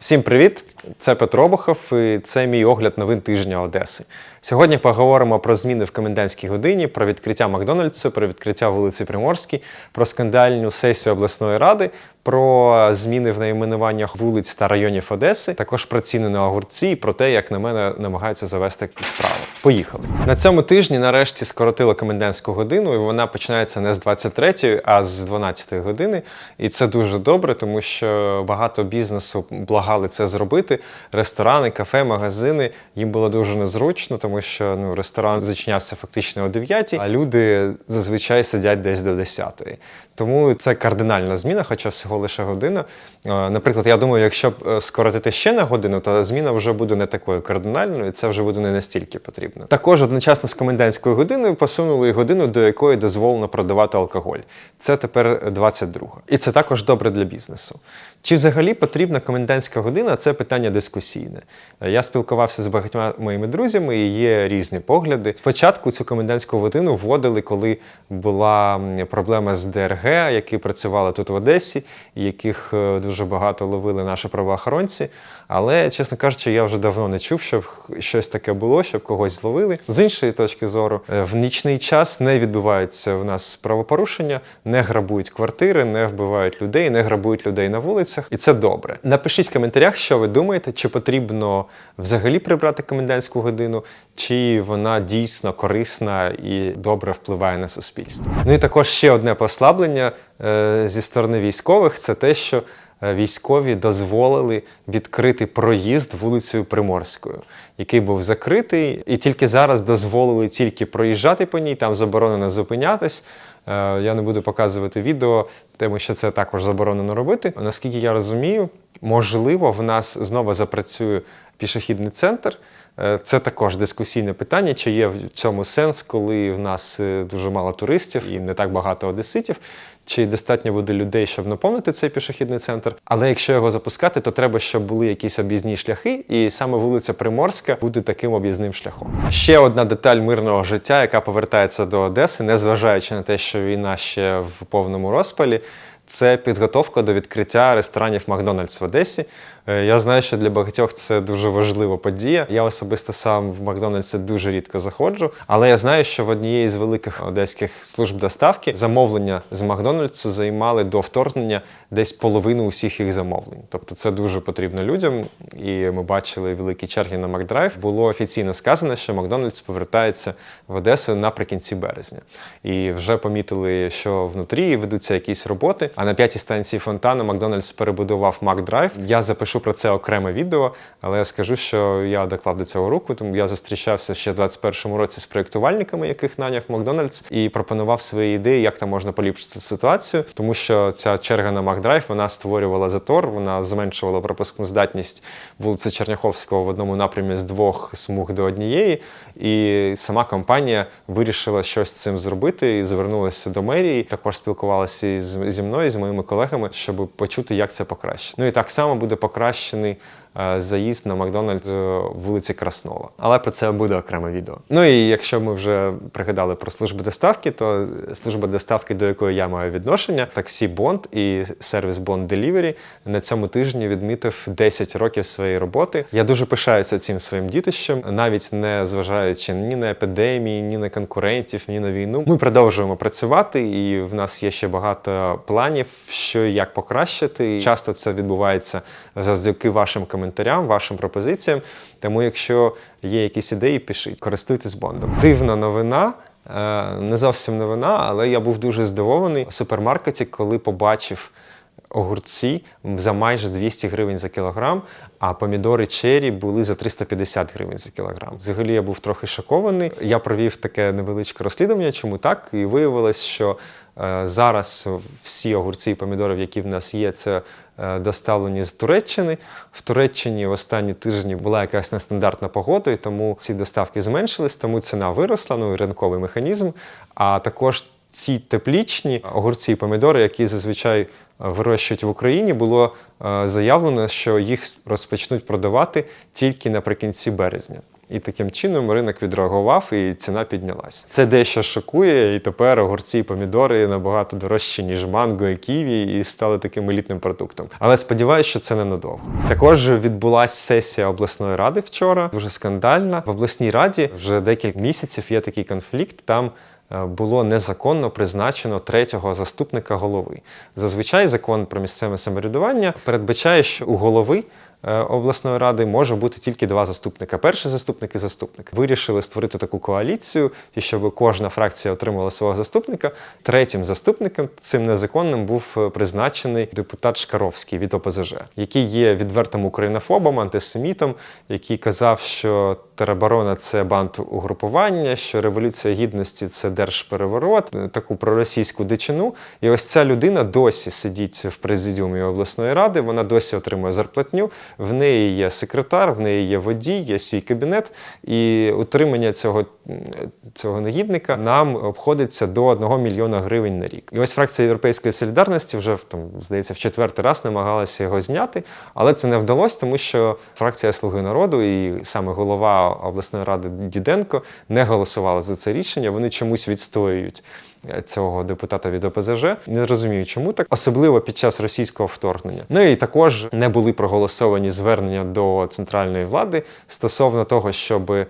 Всім привіт! Це Петро Бухов і це мій огляд новин тижня Одеси. Сьогодні поговоримо про зміни в комендантській годині, про відкриття Макдональдсу, про відкриття вулиці Приморській, про скандальну сесію обласної ради, про зміни в найменуваннях вулиць та районів Одеси, також про ціни на огурці і про те, як на мене намагаються завести справу. Поїхали. На цьому тижні нарешті скоротили комендантську годину, і вона починається не з 23, а з 12 години. І це дуже добре, тому що багато бізнесу благали це зробити. Ресторани, кафе, магазини їм було дуже незручно, тому що ну, ресторан зачинявся фактично о 9, а люди зазвичай сидять десь до 10. Тому це кардинальна зміна, хоча всього лише година. Наприклад, я думаю, якщо е, скоротити ще на годину, то зміна вже буде не такою кардинальною, і це вже буде не настільки потрібно. Також одночасно з комендантською годиною посунули годину, до якої дозволено продавати алкоголь. Це тепер 22. І це також добре для бізнесу. Чи взагалі потрібна комендантська година? Це питання дискусійне. Я спілкувався з багатьма моїми друзями, і є різні погляди. Спочатку цю комендантську годину вводили, коли була проблема з ДРГ, які працювали тут в Одесі, яких е, дуже багато ловили наші правоохоронці. Але, чесно кажучи, я вже давно не чув, щоб щось таке було, щоб когось зловили. З іншої точки зору, е, в нічний час не відбуваються в нас правопорушення, не грабують квартири, не вбивають людей, не грабують людей на вулицях, і це добре. Напишіть в коментарях, що ви думаєте, чи потрібно взагалі прибрати комендантську годину, чи вона дійсно корисна і добре впливає на суспільство. Ну і також ще одне послаблення е, зі сторони військових це те, що військові дозволили відкрити проїзд вулицею Приморською, який був закритий, і тільки зараз дозволили тільки проїжджати по ній, там заборонено зупинятись. Е, Я не буду показувати відео, тому що це також заборонено робити. Наскільки я розумію, можливо, в нас знову запрацює пішохідний центр. Е, Це також дискусійне питання, чи є в цьому сенс, коли в нас е, дуже мало туристів і не так багато одеситів, чи достатньо буде людей, щоб наповнити цей пішохідний центр. Але якщо його запускати, то треба, щоб були якісь об'їзні шляхи, і саме вулиця Приморська буде таким об'їзним шляхом. Ще одна деталь мирного життя, яка повертається до Одеси, незважаючи на те, що війна ще в повному розпалі. Це підготовка до відкриття ресторанів Макдональдс в Одесі. Е, Я знаю, що для багатьох це дуже важлива подія. Я особисто сам в Макдональдс дуже рідко заходжу, але я знаю, що в однієї з великих одеських служб доставки замовлення з Макдональдсу займали до вторгнення десь половину усіх їх замовлень. Тобто це дуже потрібно людям. І ми бачили великі черги на Макдрайв. Було офіційно сказано, що Макдональдс повертається в Одесу наприкінці березня. І вже помітили, що внутрі ведуться якісь роботи. А на п'ятій станції фонтану Макдональдс перебудував Макдрайв. Я запишу про це окреме відео, але я скажу, що я доклав до цього руку, тому я зустрічався ще в 21-му році з проєктувальниками, яких наняв Макдональдс, і пропонував свої ідеї, як там можна поліпшити ситуацію, тому що ця черга на Макдрайв вона створювала затор, вона зменшувала пропускну здатність вулиці Черняховського в одному напрямі з двох смуг до однієї. І сама компанія вирішила щось з цим зробити і звернулася до мерії. Також спілкувалася зі мною, з моїми колегами, щоб почути, як це покращить. Ну і так само буде покращений заїзд на Макдональдс е, вулиці Краснова. Але про це буде окреме відео. Ну і якщо ми вже пригадали про службу доставки, то служба доставки, до якої я маю відношення, таксі Бонд і сервіс Bond Delivery на цьому тижні відмітив 10 років своєї роботи. Я дуже пишаюся цим своїм дітищем, навіть не зважаючи ні на епідемії, ні на конкурентів, ні на війну. Ми продовжуємо працювати, і в нас є ще багато планів, що і як покращити. Часто це відбувається завдяки вашим коментарям, вашим пропозиціям. Тому, якщо є якісь ідеї, пишіть, користуйтесь бондом. Дивна новина. Е, Не зовсім новина, але я був дуже здивований у супермаркеті, коли побачив огурці за майже 200 гривень за кілограм, а помідори чері були за 350 гривень за кілограм. Взагалі я був трохи шокований. Я провів таке невеличке розслідування, чому так, і виявилось, що е, зараз всі огурці і помідори, які в нас є, це е, доставлені з Туреччини. В Туреччині в останні тижні була якась нестандартна погода, і тому ці доставки зменшились, тому ціна виросла, ну і ринковий механізм. А також ці теплічні огурці і помідори, які зазвичай е, вирощують в Україні, було е, заявлено, що їх розпочнуть продавати тільки наприкінці березня. І таким чином ринок відреагував, і ціна піднялась. Це дещо шокує, і тепер огурці і помідори набагато дорожчі, ніж манго і ківі, і стали таким елітним продуктом. Але сподіваюся, що це ненадовго. Також відбулася сесія обласної ради вчора, дуже скандальна. В обласній раді вже декілька місяців є такий конфлікт. Там було незаконно призначено третього заступника голови. Зазвичай закон про місцеве самоврядування передбачає, що у голови е, обласної ради може бути тільки два заступника: перший заступник і заступник. Вирішили створити таку коаліцію, і щоб кожна фракція отримала свого заступника. Третім заступником цим незаконним був е, призначений депутат Шкаровський від ОПЗЖ, який є відвертим українофобом, антисемітом, який казав, що тероборона це банд угрупування, що революція гідності це держпереворот, е, таку проросійську дичину. І ось ця людина досі сидить в президіумі обласної ради. Вона досі отримує зарплатню. В неї є секретар, в неї є водій, є свій кабінет. І утримання цього, цього негідника нам обходиться до 1 мільйона гривень на рік. І ось фракція Європейської солідарності вже там, здається, в четвертий раз намагалася його зняти, але це не вдалося, тому що фракція Слуги народу і саме голова обласної ради Діденко не голосували за це рішення. Вони чомусь відстоюють е, цього депутата від ОПЗЖ. Не розумію, чому так, особливо під час російського вторгнення. Ну і також не були проголосовані звернення до центральної влади стосовно того, щоб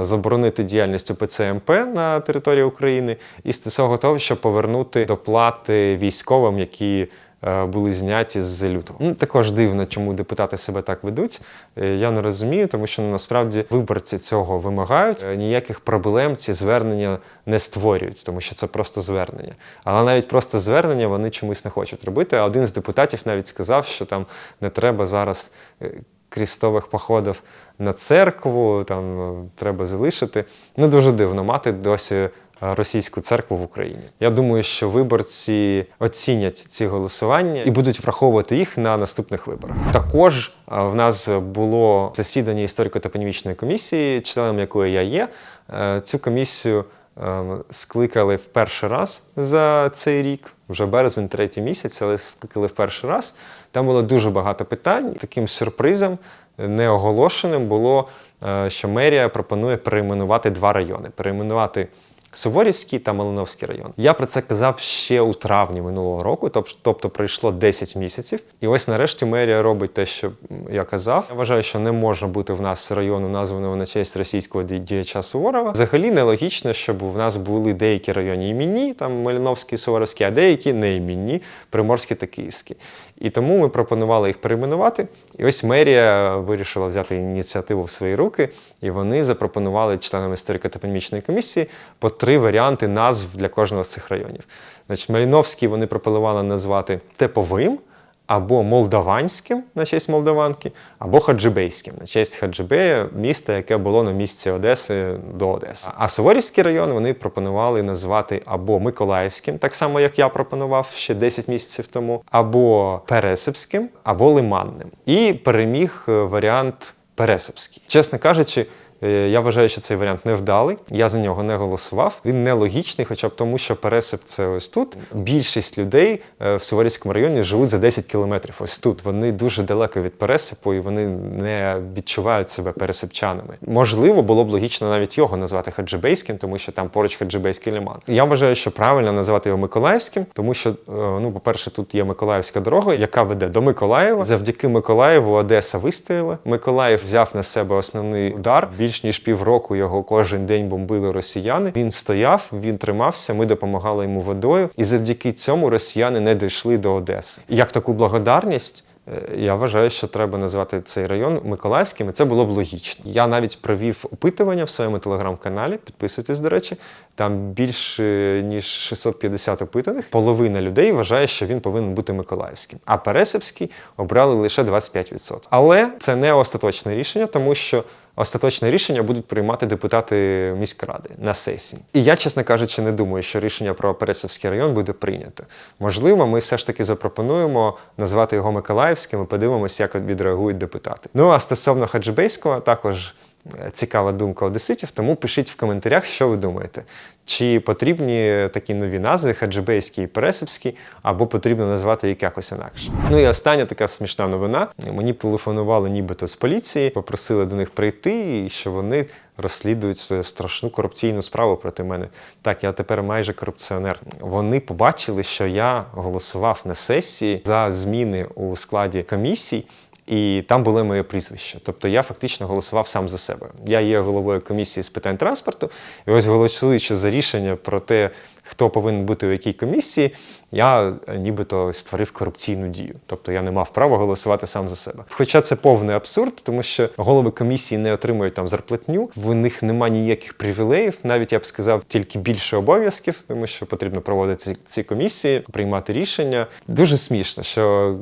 заборонити діяльність УПЦ МП на території України, і стосовно того, щоб повернути доплати військовим, які е, були зняті з лютого. Ну, також дивно, чому депутати себе так ведуть. Е, Я не розумію, тому що ну, насправді виборці цього вимагають. Е, Ніяких проблем ці звернення не створюють, тому що це просто звернення. Але навіть просто звернення вони чомусь не хочуть робити. Один з депутатів навіть сказав, що там не треба зараз. Крістових походів на церкву, там е, треба залишити. Ну дуже дивно мати досі е, російську церкву в Україні. Я думаю, що виборці оцінять ці голосування і будуть враховувати їх на наступних виборах. Також е, в нас було засідання історико-топонімічної комісії, членом якої я є. Цю комісію е, скликали в перший раз за цей рік, вже березень, третій місяць, але скликали в перший раз. Там було дуже багато питань. Таким сюрпризом неоголошеним було, е, що мерія пропонує перейменувати два райони: перейменувати Суворівський та Малиновський район. Я про це казав ще у травні минулого року, тобто пройшло 10 місяців. І ось нарешті мерія робить те, що я казав. Я вважаю, що не може бути в нас району, названого на честь російського діяча Суворова. Взагалі нелогічно, щоб в нас були деякі райони іменні, там Малиновський, Суворовський, а деякі не іменні, Приморський та Київський. І тому ми пропонували їх перейменувати. І ось мерія вирішила взяти ініціативу в свої руки, і вони запропонували членам історико-топонімічної комісії по три варіанти назв для кожного з цих районів. Значить, Маліновський вони пропонували назвати Теповим. Або молдаванським на честь Молдаванки, або хаджибейським на честь Хаджибея, міста, яке було на місці Одеси до Одеси. А Суворівський район вони пропонували назвати або Миколаївським, так само як я пропонував ще 10 місяців тому, або Пересипським, або Лиманним. І переміг е, варіант Пересипський. Чесно кажучи. Е, Я вважаю, що цей варіант невдалий. Я за нього не голосував. Він нелогічний, хоча б тому, що пересип це ось тут. Більшість людей е, в Суворівському районі живуть за 10 кілометрів. Ось тут вони дуже далеко від пересипу, і вони не відчувають себе пересипчанами. Можливо, було б логічно навіть його назвати хаджибейським, тому що там поруч хаджибейський лиман. Я вважаю, що правильно назвати його Миколаївським, тому що, е, ну, по-перше, тут є Миколаївська дорога, яка веде до Миколаєва. Завдяки Миколаєву Одеса вистояла. Миколаїв взяв на себе основний удар. Більш ніж півроку його кожен день бомбили росіяни. Він стояв, він тримався. Ми допомагали йому водою, і завдяки цьому росіяни не дійшли до Одеси. Як таку благодарність. е, Я вважаю, що треба назвати цей район Миколаївським, і це було б логічно. Я навіть провів опитування в своєму телеграм-каналі. Підписуйтесь, до речі, там більше ніж 650 опитаних. Половина людей вважає, що він повинен бути Миколаївським, а Пересипський обрали лише 25%. Але це не остаточне рішення, тому що остаточне рішення будуть приймати депутати міськради на сесії. І я, чесно кажучи, не думаю, що рішення про Пересипський район буде прийнято. Можливо, ми все ж таки запропонуємо назвати його Миколаївським і подивимося, як відреагують депутати. Ну а стосовно Хаджибейського, також цікава думка одеситів, тому пишіть в коментарях, що ви думаєте. Чи потрібні такі нові назви, хаджибейський і пересипський, або потрібно назвати їх якось інакше. Ну і остання така смішна новина. Мені телефонували нібито з поліції, попросили до них прийти, і що вони розслідують е, страшну корупційну справу проти мене. Так, я тепер майже корупціонер. Вони побачили, що я голосував на сесії за зміни у складі комісій. І там було моє прізвище. Тобто я фактично голосував сам за себе. Я є головою комісії з питань транспорту, і ось голосуючи за рішення про те, хто повинен бути у якій комісії, я е, нібито створив корупційну дію. Тобто я не мав права голосувати сам за себе. Хоча це повний абсурд, тому що голови комісії не отримують там зарплатню, в них немає ніяких привілеїв, навіть я б сказав, тільки більше обов'язків, тому що потрібно проводити ці- ці комісії, приймати рішення. Дуже смішно, що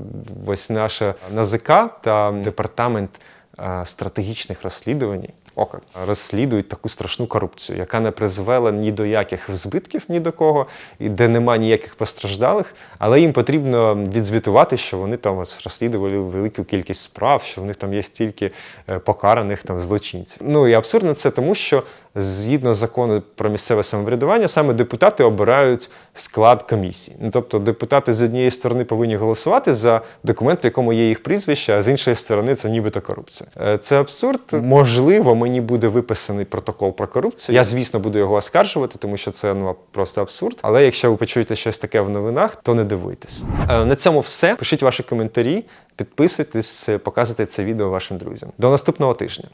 ось наша НАЗК та департамент е, стратегічних розслідувань. ОКА розслідують таку страшну корупцію, яка не призвела ні до яких збитків, ні до кого, і де нема ніяких постраждалих, але їм потрібно відзвітувати, що вони там розслідували велику кількість справ, що в них там є стільки е, покараних там злочинців. Ну і абсурдно це тому, що згідно закону про місцеве самоврядування, саме депутати обирають склад комісії. Ну тобто депутати з однієї сторони повинні голосувати за документ, в якому є їх прізвище, а з іншої сторони це нібито корупція. Е, Це абсурд. Можливо, мені буде виписаний протокол про корупцію. Я, звісно, буду його оскаржувати, тому що це ну просто абсурд. Але якщо ви почуєте щось таке в новинах, то не дивуйтесь. Е, На цьому все. Пишіть ваші коментарі, підписуйтесь, показуйте це відео вашим друзям. До наступного тижня.